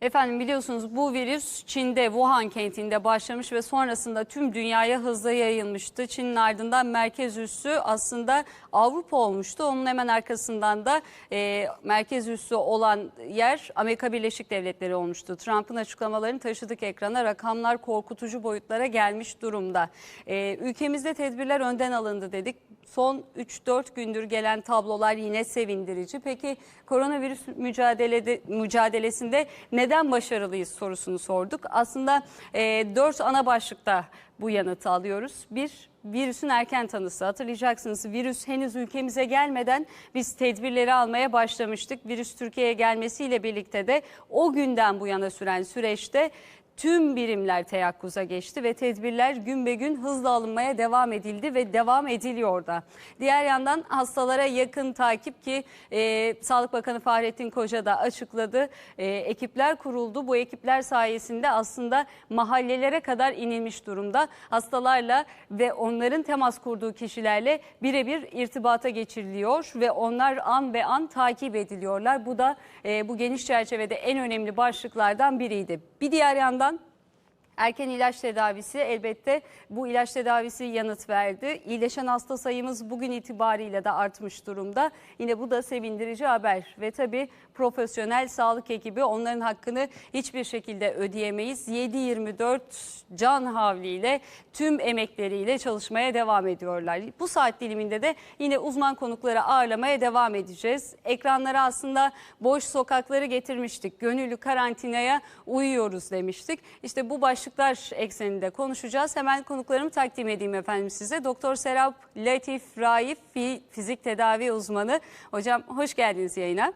Efendim biliyorsunuz bu virüs Çin'de Wuhan kentinde başlamış ve sonrasında tüm dünyaya hızla yayılmıştı. Çin'in ardından merkez üssü aslında Avrupa olmuştu. Onun hemen arkasından da e, merkez üssü olan yer Amerika Birleşik Devletleri olmuştu. Trump'ın açıklamalarını taşıdık ekrana. Rakamlar korkutucu boyutlara gelmiş durumda. E, ülkemizde tedbirler önden alındı dedik. Son 3-4 gündür gelen tablolar yine sevindirici. Peki koronavirüs mücadelede, mücadelesinde neden başarılıyız sorusunu sorduk. Aslında e, 4 ana başlıkta bu yanıtı alıyoruz. Bir, virüsün erken tanısı. Hatırlayacaksınız virüs henüz ülkemize gelmeden biz tedbirleri almaya başlamıştık. Virüs Türkiye'ye gelmesiyle birlikte de o günden bu yana süren süreçte tüm birimler teyakkuza geçti ve tedbirler gün be gün hızla alınmaya devam edildi ve devam ediliyor da. Diğer yandan hastalara yakın takip ki e, Sağlık Bakanı Fahrettin Koca da açıkladı. E, ekipler kuruldu. Bu ekipler sayesinde aslında mahallelere kadar inilmiş durumda. Hastalarla ve onların temas kurduğu kişilerle birebir irtibata geçiriliyor ve onlar an be an takip ediliyorlar. Bu da e, bu geniş çerçevede en önemli başlıklardan biriydi. Bir diğer yandan Erken ilaç tedavisi elbette bu ilaç tedavisi yanıt verdi. İyileşen hasta sayımız bugün itibariyle de artmış durumda. Yine bu da sevindirici haber ve tabii profesyonel sağlık ekibi onların hakkını hiçbir şekilde ödeyemeyiz. 7-24 can havliyle tüm emekleriyle çalışmaya devam ediyorlar. Bu saat diliminde de yine uzman konukları ağırlamaya devam edeceğiz. Ekranlara aslında boş sokakları getirmiştik. Gönüllü karantinaya uyuyoruz demiştik. İşte bu başlıklar ekseninde konuşacağız. Hemen konuklarımı takdim edeyim efendim size. Doktor Serap Latif Raif, fi- fizik tedavi uzmanı. Hocam hoş geldiniz yayına.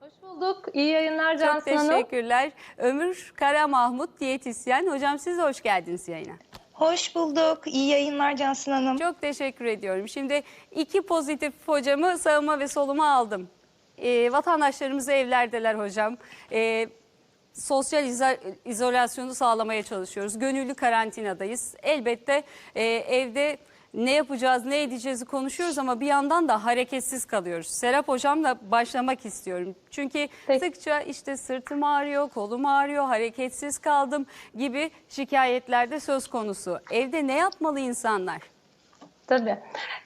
Hoş bulduk. İyi yayınlar Çok Cansu Hanım. teşekkürler. Ömür Kara Mahmut diyetisyen. Hocam siz de hoş geldiniz yayına. Hoş bulduk. İyi yayınlar Cansın Hanım. Çok teşekkür ediyorum. Şimdi iki pozitif hocamı sağıma ve soluma aldım. Ee, vatandaşlarımız evlerdeler hocam. Ee, sosyal izo- izolasyonu sağlamaya çalışıyoruz. Gönüllü karantinadayız. Elbette e, evde ne yapacağız, ne edeceğizi konuşuyoruz ama bir yandan da hareketsiz kalıyoruz. Serap hocamla başlamak istiyorum. Çünkü Peki. sıkça işte sırtım ağrıyor, kolum ağrıyor, hareketsiz kaldım gibi şikayetlerde söz konusu. Evde ne yapmalı insanlar? Tabii.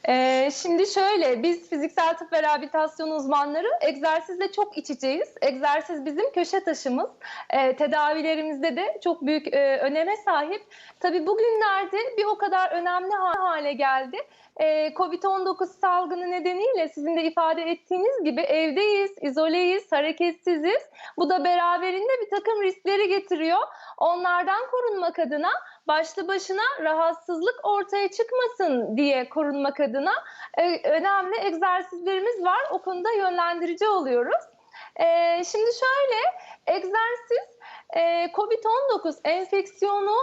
Ee, şimdi şöyle, biz fiziksel tıp ve rehabilitasyon uzmanları egzersizle çok iç içeyiz. Egzersiz bizim köşe taşımız. Ee, tedavilerimizde de çok büyük e, öneme sahip. Tabii bugünlerde bir o kadar önemli ha- hale geldi. Ee, Covid-19 salgını nedeniyle sizin de ifade ettiğiniz gibi evdeyiz, izoleyiz, hareketsiziz. Bu da beraberinde bir takım riskleri getiriyor. Onlardan korunmak adına başlı başına rahatsızlık ortaya çıkmasın diye korunmak adına e, önemli egzersizlerimiz var. O konuda yönlendirici oluyoruz. E, şimdi şöyle egzersiz e, COVID-19 enfeksiyonu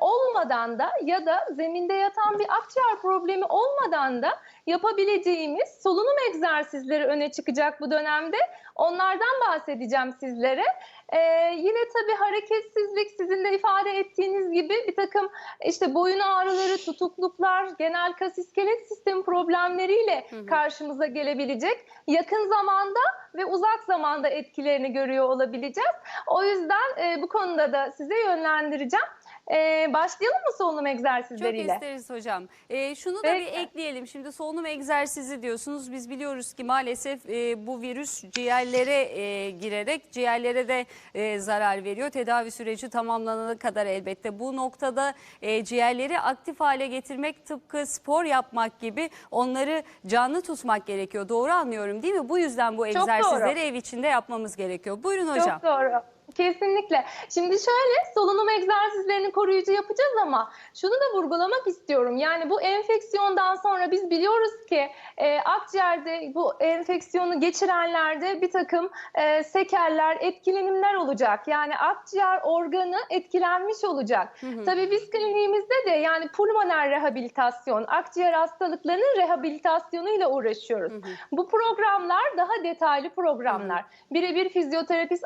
olmadan da ya da zeminde yatan bir akciğer problemi olmadan da yapabileceğimiz solunum egzersizleri öne çıkacak bu dönemde. Onlardan bahsedeceğim sizlere. Ee, yine tabii hareketsizlik sizin de ifade ettiğiniz gibi bir takım işte boyun ağrıları, tutukluklar, genel kas iskelet sistemi problemleriyle karşımıza gelebilecek. Yakın zamanda ve uzak zamanda etkilerini görüyor olabileceğiz. O yüzden e, bu konuda da size yönlendireceğim. Ee, başlayalım mı solunum Çok egzersizleriyle? isteriz hocam. Ee, şunu da Peki. bir ekleyelim. Şimdi solunum egzersizi diyorsunuz. Biz biliyoruz ki maalesef e, bu virüs ciğerlere e, girerek ciğerlere de e, zarar veriyor. Tedavi süreci tamamlanana kadar elbette. Bu noktada e, ciğerleri aktif hale getirmek tıpkı spor yapmak gibi onları canlı tutmak gerekiyor. Doğru anlıyorum değil mi? Bu yüzden bu Çok doğru. egzersizleri ev içinde yapmamız gerekiyor. Buyurun hocam. Çok doğru. Kesinlikle. Şimdi şöyle solunum egzersizlerini koruyucu yapacağız ama şunu da vurgulamak istiyorum. Yani bu enfeksiyondan sonra biz biliyoruz ki e, akciğerde bu enfeksiyonu geçirenlerde bir takım e, sekeller, etkilenimler olacak. Yani akciğer organı etkilenmiş olacak. Tabii biz kliniğimizde de yani pulmoner rehabilitasyon, akciğer hastalıklarının rehabilitasyonuyla uğraşıyoruz. Bu programlar daha detaylı programlar. Birebir fizyoterapist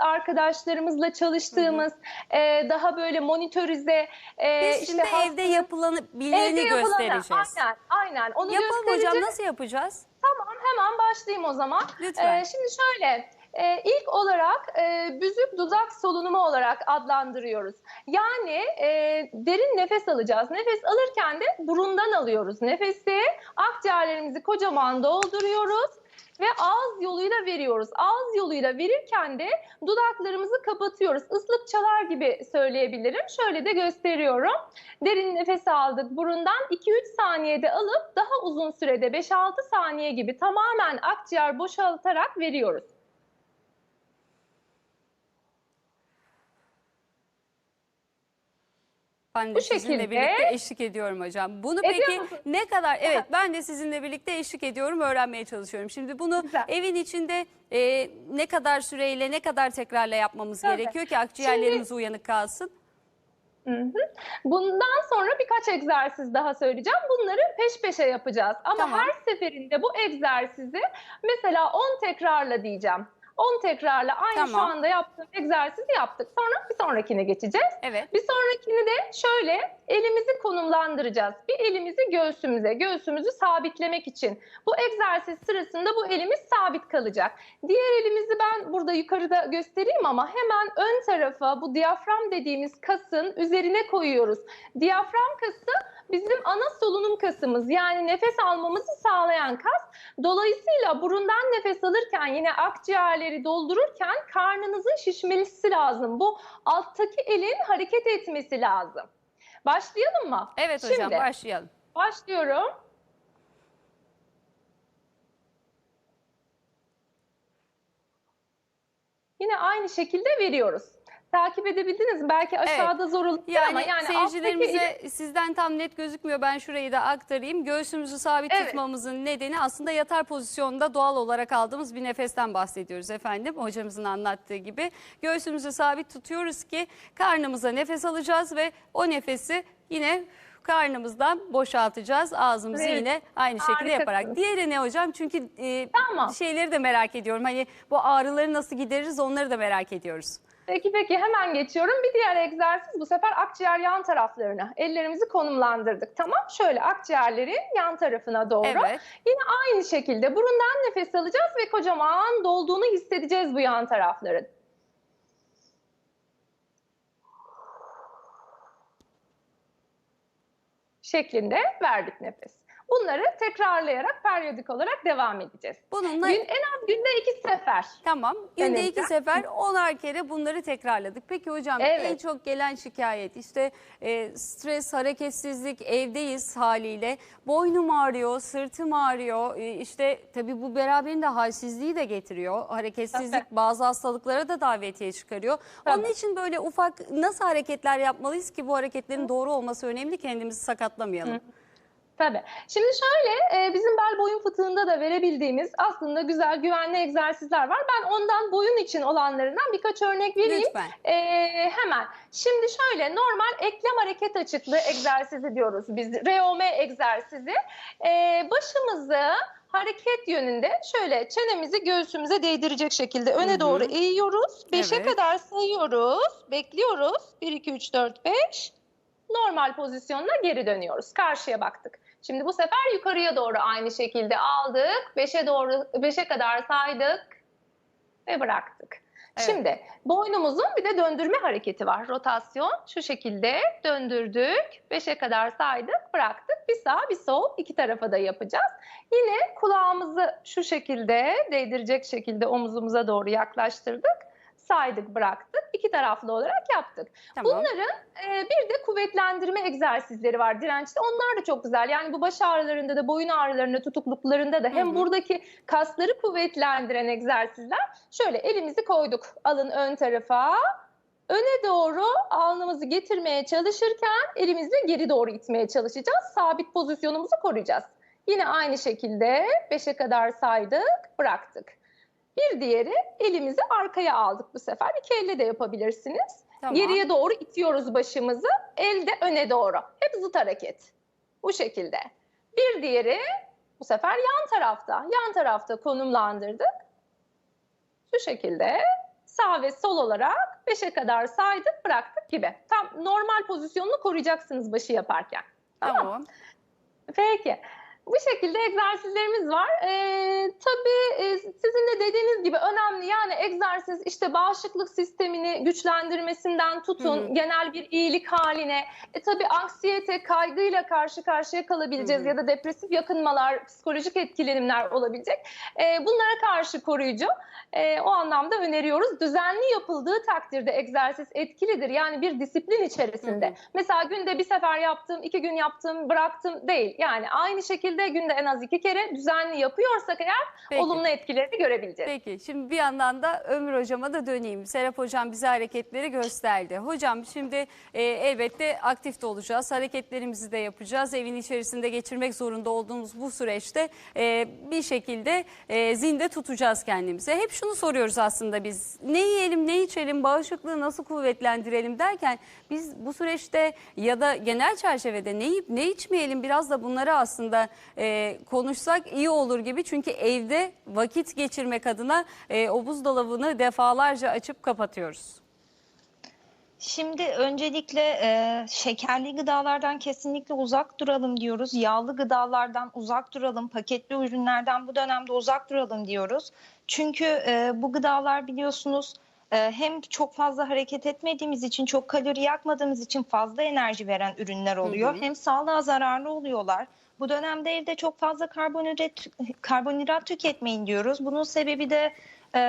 arkadaşlarımızla çalıştığımız, e, daha böyle monitörize e, Biz işte şimdi hasta- evde yapılabileni evde göstereceğiz. Aynen, aynen. Onu Yapalım hocam nasıl yapacağız? Tamam hemen başlayayım o zaman. Lütfen. Ee, şimdi şöyle e, ilk olarak e, büzük dudak solunumu olarak adlandırıyoruz. Yani e, derin nefes alacağız. Nefes alırken de burundan alıyoruz nefesi. Akciğerlerimizi kocaman dolduruyoruz ve ağız yoluyla veriyoruz. Ağız yoluyla verirken de dudaklarımızı kapatıyoruz. Islık çalar gibi söyleyebilirim. Şöyle de gösteriyorum. Derin nefes aldık. Burundan 2-3 saniyede alıp daha uzun sürede 5-6 saniye gibi tamamen akciğer boşaltarak veriyoruz. Ben de Bu sizinle şekilde- birlikte eşlik ediyorum hocam. Bunu Ediyor peki musun? ne kadar evet ben de sizinle birlikte eşlik ediyorum öğrenmeye çalışıyorum. Şimdi bunu Güzel. evin içinde e, ne kadar süreyle ne kadar tekrarla yapmamız Tabii. gerekiyor ki akciğerlerimiz uyanık kalsın? Hı hı. Bundan sonra birkaç egzersiz daha söyleyeceğim. Bunları peş peşe yapacağız. Ama Tamam. her seferinde bu egzersizi mesela 10 tekrarla diyeceğim. 10 tekrarla aynı şu Tamam. anda yaptığım egzersizi yaptık. Sonra bir sonrakine geçeceğiz. Evet. Bir sonrakini de şöyle elimizi konumlandıracağız. Bir elimizi göğsümüze, göğsümüzü sabitlemek için. Bu egzersiz sırasında bu elimiz sabit kalacak. Diğer elimizi ben burada yukarıda göstereyim ama hemen ön tarafa bu diyafram dediğimiz kasın üzerine koyuyoruz. Diyafram kası bizim ana solunum kasımız yani nefes almamızı sağlayan kas. Dolayısıyla burundan nefes alırken yine akciğerleri doldururken karnınızın şişmesi lazım. Bu alttaki elin hareket etmesi lazım. Başlayalım mı? Evet hocam Şimdi başlayalım. başlıyorum. Yine aynı şekilde veriyoruz. Takip edebildiniz mi? Belki aşağıda zor olur Yani, ama yani seyircilerimize alttaki sizden tam net gözükmüyor. Ben şurayı da aktarayım. Göğsümüzü sabit Evet. tutmamızın nedeni aslında yatar pozisyonda doğal olarak aldığımız bir nefesten bahsediyoruz efendim. Hocamızın anlattığı gibi. Göğsümüzü sabit tutuyoruz ki karnımıza nefes alacağız ve o nefesi yine karnımızdan boşaltacağız. Ağzımızı Evet. yine aynı şekilde Harikasınız. yaparak. Diğeri ne hocam? Çünkü e, Tamam. şeyleri de merak ediyorum. Hani bu ağrıları nasıl gideririz onları da merak ediyoruz. Peki peki hemen geçiyorum. Bir diğer egzersiz bu sefer akciğer yan taraflarına. Ellerimizi konumlandırdık. Tamam şöyle akciğerlerin yan tarafına doğru. Evet. Yine aynı şekilde burundan nefes alacağız ve kocaman dolduğunu hissedeceğiz bu yan tarafların. Şeklinde verdik nefes. Bunları tekrarlayarak periyodik olarak devam edeceğiz. Bununla Gün, en az günde iki sefer. Tamam. Günde Önemli. iki sefer onar kere bunları tekrarladık. Peki hocam Evet. en çok gelen şikayet işte e, stres, hareketsizlik, evdeyiz haliyle. Boynum ağrıyor, sırtım ağrıyor. E, işte tabii bu beraberinde halsizliği de getiriyor. Hareketsizlik bazı hastalıklara da davetiye çıkarıyor. Tabii. Onun için böyle ufak nasıl hareketler yapmalıyız ki bu hareketlerin doğru olması önemli kendimizi sakatlamayalım. Tabii. Şimdi şöyle e, bizim bel boyun fıtığında da verebildiğimiz aslında güzel güvenli egzersizler var. Ben ondan boyun için olanlarından birkaç örnek vereyim. Lütfen. E, hemen. Şimdi şöyle normal eklem hareket açıklığı egzersizi diyoruz biz. ROM egzersizi. E, başımızı hareket yönünde şöyle çenemizi göğsümüze değdirecek şekilde öne Hı hı. doğru eğiyoruz. 5'e Evet. kadar sayıyoruz. Bekliyoruz. 1, 2, 3, 4, 5. Normal pozisyonuna geri dönüyoruz. Karşıya baktık. Şimdi bu sefer yukarıya doğru aynı şekilde aldık. 5'e doğru 5'e kadar saydık ve bıraktık. Evet. Şimdi boynumuzun bir de döndürme hareketi var. Rotasyon şu şekilde döndürdük. 5'e kadar saydık, bıraktık. Bir sağ, bir sol iki tarafa da yapacağız. Yine kulağımızı şu şekilde değdirecek şekilde omuzumuza doğru yaklaştırdık. Saydık, bıraktık. İki taraflı olarak yaptık. Tamam. Bunların e, bir de kuvvetlendirme egzersizleri var dirençte. Onlar da çok güzel. Yani bu baş ağrılarında da, boyun ağrılarında, tutukluklarında da hem Hı hı. buradaki kasları kuvvetlendiren egzersizler. Şöyle elimizi koyduk alın ön tarafa. Öne doğru alnımızı getirmeye çalışırken elimizi geri doğru itmeye çalışacağız. Sabit pozisyonumuzu koruyacağız. Yine aynı şekilde 5'e kadar saydık, bıraktık. Bir diğeri elimizi arkaya aldık bu sefer. İki elle de yapabilirsiniz. Tamam. Geriye doğru itiyoruz başımızı. El de öne doğru. Hep zıt hareket. Bu şekilde. Bir diğeri bu sefer yan tarafta. Yan tarafta konumlandırdık. Şu şekilde sağ ve sol olarak 5'e kadar saydık bıraktık gibi. Tam normal pozisyonunu koruyacaksınız başı yaparken. Tamam. Tamam. Peki. Bu şekilde egzersizlerimiz var. Ee, tabii e, sizin de dediğiniz gibi önemli. Yani egzersiz işte bağışıklık sistemini güçlendirmesinden tutun, Hı hı. genel bir iyilik haline. E, tabii anksiyete, kaygıyla karşı karşıya kalabileceğiz Hı hı. ya da depresif yakınmalar, psikolojik etkilenimler olabilecek. E, bunlara karşı koruyucu. E, o anlamda öneriyoruz. Düzenli yapıldığı takdirde egzersiz etkilidir. Yani bir disiplin içerisinde. Hı hı. Mesela günde bir sefer yaptım, iki gün yaptım, bıraktım değil. Yani aynı şekilde günde en az iki kere düzenli yapıyorsak eğer Peki. olumlu etkilerini görebileceğiz. Peki şimdi bir yandan da Ömür Hocam'a da döneyim. Serap Hocam bize hareketleri gösterdi. Hocam şimdi e, elbette aktif de olacağız. Hareketlerimizi de yapacağız. Evin içerisinde geçirmek zorunda olduğumuz bu süreçte e, bir şekilde e, zinde tutacağız kendimize. Hep şunu soruyoruz aslında biz. Ne yiyelim, ne içelim, bağışıklığı nasıl kuvvetlendirelim derken biz bu süreçte ya da genel çerçevede ne yiyip ne içmeyelim biraz da bunları aslında e, konuşsak iyi olur gibi. Çünkü evde vakit geçirmek adına e, o buzdolabını defalarca açıp kapatıyoruz. Şimdi öncelikle e, şekerli gıdalardan kesinlikle uzak duralım diyoruz. Yağlı gıdalardan uzak duralım. Paketli ürünlerden bu dönemde uzak duralım diyoruz. Çünkü e, bu gıdalar biliyorsunuz e, hem çok fazla hareket etmediğimiz için, çok kalori yakmadığımız için fazla enerji veren ürünler oluyor. Hı hı. Hem sağlığa zararlı oluyorlar. Bu dönemde evde çok fazla karbonhidrat, karbonhidrat tüketmeyin diyoruz. Bunun sebebi de e,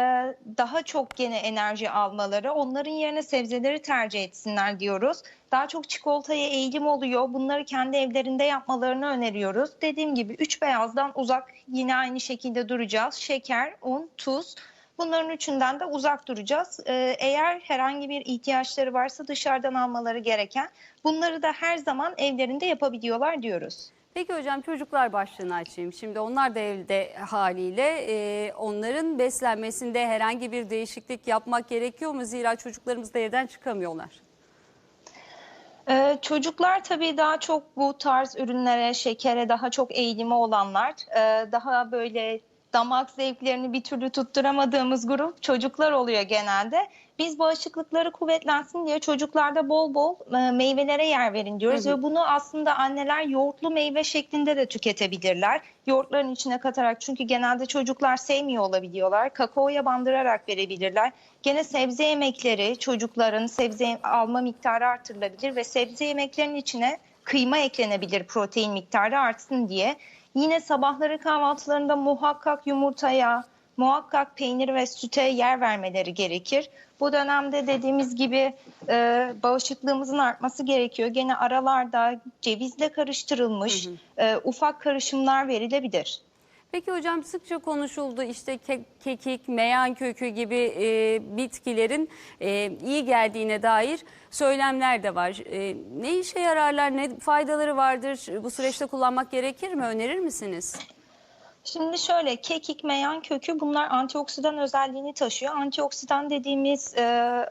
daha çok gene enerji almaları. Onların yerine sebzeleri tercih etsinler diyoruz. Daha çok çikolataya eğilim oluyor. Bunları kendi evlerinde yapmalarını öneriyoruz. Dediğim gibi üç beyazdan uzak yine aynı şekilde duracağız. Şeker, un, tuz. Bunların üçünden de uzak duracağız. Ee, eğer herhangi bir ihtiyaçları varsa dışarıdan almaları gereken bunları da her zaman evlerinde yapabiliyorlar diyoruz. Peki hocam çocuklar başlığını açayım. Şimdi onlar da evde haliyle e, onların beslenmesinde herhangi bir değişiklik yapmak gerekiyor mu? Zira çocuklarımız da evden çıkamıyorlar. Ee, çocuklar tabii daha çok bu tarz ürünlere, şekere daha çok eğilimi olanlar, ee, daha böyle damak zevklerini bir türlü tutturamadığımız grup çocuklar oluyor genelde. Biz bağışıklıkları kuvvetlensin diye çocuklarda bol bol e, meyvelere yer verin diyoruz hı. ve bunu aslında anneler yoğurtlu meyve şeklinde de tüketebilirler. Yoğurtların içine katarak çünkü genelde çocuklar sevmiyor olabiliyorlar. Kakaoya bandırarak verebilirler. Gene sebze yemekleri çocukların sebze alma miktarı artırılabilir ve sebze yemeklerinin içine kıyma eklenebilir protein miktarı artsın diye. Yine sabahları kahvaltılarında muhakkak yumurtaya, muhakkak peynir ve süte yer vermeleri gerekir. Bu dönemde dediğimiz gibi e, bağışıklığımızın artması gerekiyor. Gene aralarda cevizle karıştırılmış e, ufak karışımlar verilebilir. Peki hocam sıkça konuşuldu işte ke- kekik, meyan kökü gibi e, bitkilerin e, iyi geldiğine dair söylemler de var. E, ne işe yararlar, ne faydaları vardır? Bu süreçte kullanmak gerekir mi? Önerir misiniz? Şimdi şöyle kekik, meyan kökü bunlar antioksidan özelliğini taşıyor. Antioksidan dediğimiz e,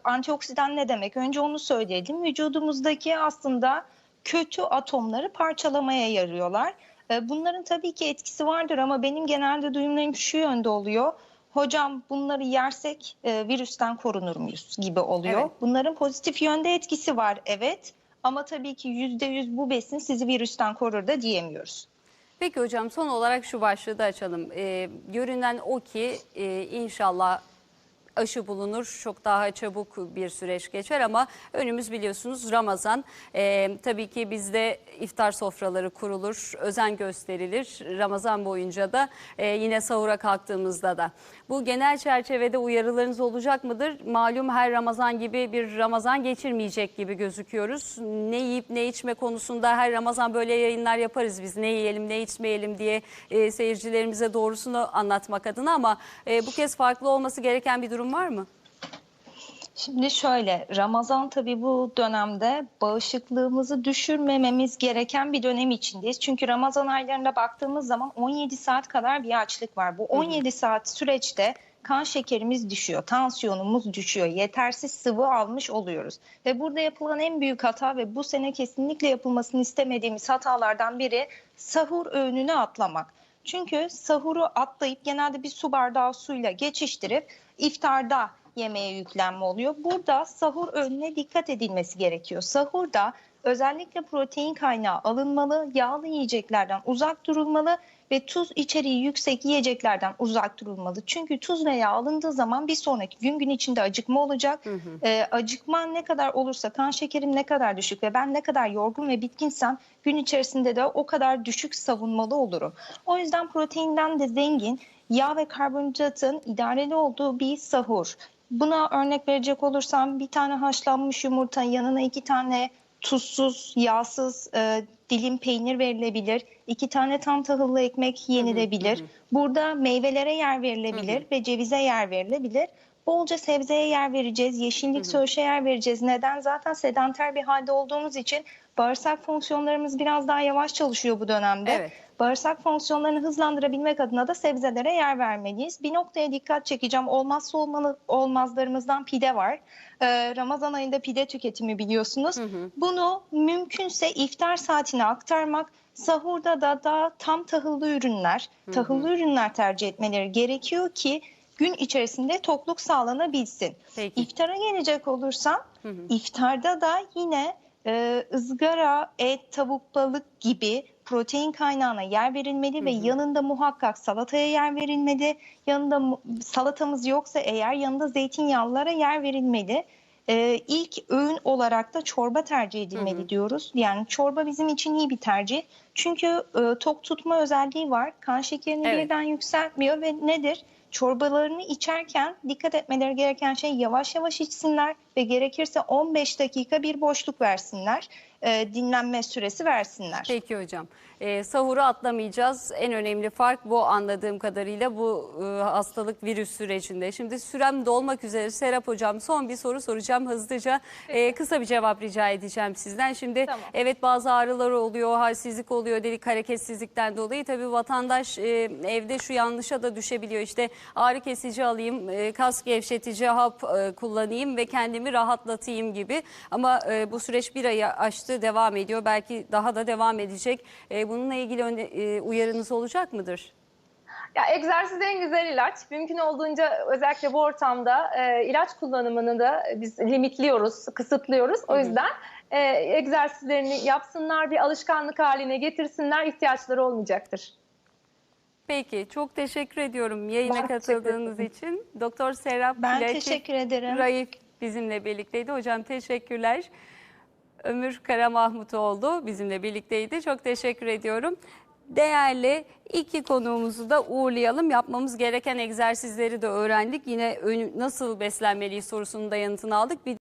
antioksidan ne demek? Önce onu söyleyelim. Vücudumuzdaki aslında kötü atomları parçalamaya yarıyorlar. E, bunların tabii ki etkisi vardır ama benim genelde duyumlarım şu yönde oluyor. Hocam bunları yersek e, virüsten korunur muyuz gibi oluyor. Evet. Bunların pozitif yönde etkisi var evet. Ama tabii ki %100 bu besin sizi virüsten korur da diyemiyoruz. Peki hocam son olarak şu başlığı da açalım. Ee, görünen o ki e, inşallah aşı bulunur. Çok daha çabuk bir süreç geçer ama önümüz biliyorsunuz Ramazan. Ee, tabii ki bizde iftar sofraları kurulur, özen gösterilir. Ramazan boyunca da e, yine sahura kalktığımızda da. Bu genel çerçevede uyarılarınız olacak mıdır? Malum her Ramazan gibi bir Ramazan geçirmeyecek gibi gözüküyoruz. Ne yiyip ne içme konusunda her Ramazan böyle yayınlar yaparız biz. Ne yiyelim ne içmeyelim diye e, seyircilerimize doğrusunu anlatmak adına ama e, bu kez farklı olması gereken bir durum var mı? Şimdi şöyle Ramazan tabii bu dönemde bağışıklığımızı düşürmememiz gereken bir dönem içindeyiz. Çünkü Ramazan aylarında baktığımız zaman 17 saat kadar bir açlık var. Bu 17 saat süreçte kan şekerimiz düşüyor, tansiyonumuz düşüyor, yetersiz sıvı almış oluyoruz. Ve burada yapılan en büyük hata ve bu sene kesinlikle yapılmasını istemediğimiz hatalardan biri sahur öğününü atlamak. Çünkü sahuru atlayıp genelde bir su bardağı suyla geçiştirip iftarda yemeğe yüklenme oluyor. Burada sahur öğününe dikkat edilmesi gerekiyor. Sahurda özellikle protein kaynağı alınmalı, yağlı yiyeceklerden uzak durulmalı ve tuz içeriği yüksek yiyeceklerden uzak durulmalı. Çünkü tuz ve yağ alındığı zaman bir sonraki gün gün içinde acıkma olacak. Ee, acıkma ne kadar olursa kan şekerim ne kadar düşük ve ben ne kadar yorgun ve bitkinsem gün içerisinde de o kadar düşük savunmalı olurum. O yüzden proteinden de zengin yağ ve karbonhidratın idareli olduğu bir sahur. Buna örnek verecek olursam bir tane haşlanmış yumurta yanına iki tane tuzsuz, yağsız e, dilim peynir verilebilir. iki tane tam tahıllı ekmek yenilebilir. Burada meyvelere yer verilebilir ve cevize yer verilebilir. Bolca sebzeye yer vereceğiz, yeşillik söğüşe yer vereceğiz. Neden? Zaten sedanter bir halde olduğumuz için bağırsak fonksiyonlarımız biraz daha yavaş çalışıyor bu dönemde. Evet. Bağırsak fonksiyonlarını hızlandırabilmek adına da sebzelere yer vermeliyiz. Bir noktaya dikkat çekeceğim. Olmazsa olmalı, olmazlarımızdan pide var. Ee, Ramazan ayında pide tüketimi biliyorsunuz. Bunu mümkünse iftar saatine aktarmak, sahurda da daha tam tahıllı ürünler, tahıllı ürünler tercih etmeleri gerekiyor ki gün içerisinde tokluk sağlanabilsin. Peki. İftara gelecek olursam, iftarda da yine e, ızgara, et, tavuk, balık gibi protein kaynağına yer verilmeli ve yanında muhakkak salataya yer verilmeli. Yanında salatamız yoksa eğer yanında zeytinyağlılara yer verilmeli. E, ilk öğün olarak da çorba tercih edilmeli diyoruz. Yani çorba bizim için iyi bir tercih. Çünkü e, tok tutma özelliği var. Kan şekerini Evet. birden yükseltmiyor ve nedir? Çorbalarını içerken dikkat etmeleri gereken şey yavaş yavaş içsinler ve gerekirse 15 dakika bir boşluk versinler. e, dinlenme süresi versinler. Peki hocam. Ee, sahuru atlamayacağız. En önemli fark bu anladığım kadarıyla bu e, hastalık virüs sürecinde. Şimdi sürem dolmak üzere Serap hocam son bir soru soracağım hızlıca. Ee, kısa bir cevap rica edeceğim sizden. Şimdi Tamam. evet bazı ağrılar oluyor, halsizlik oluyor dedik hareketsizlikten dolayı. Tabii vatandaş e, evde şu yanlışa da düşebiliyor. İşte ağrı kesici alayım, e, kas gevşetici hap e, kullanayım ve kendimi rahatlatayım gibi. Ama e, bu süreç bir ayı aştı, devam ediyor. Belki daha da devam edecek. E, bununla ilgili öne- e, uyarınız olacak mıdır? Ya egzersiz en güzel ilaç. Mümkün olduğunca özellikle bu ortamda e, ilaç kullanımını da biz limitliyoruz, kısıtlıyoruz. O yüzden e, egzersizlerini yapsınlar, bir alışkanlık haline getirsinler, ihtiyaçları olmayacaktır. Peki, çok teşekkür ediyorum yayına Ben teşekkür katıldığınız için. Doktor Serap Ben Plaki teşekkür ederim. Raif bizimle birlikteydi. Hocam teşekkürler. Ömür Kara Mahmutoğlu bizimle birlikteydi. Çok teşekkür ediyorum. Değerli iki konuğumuzu da uğurlayalım. Yapmamız gereken egzersizleri de öğrendik. Yine nasıl beslenmeliyiz sorusunun da yanıtını aldık. Bir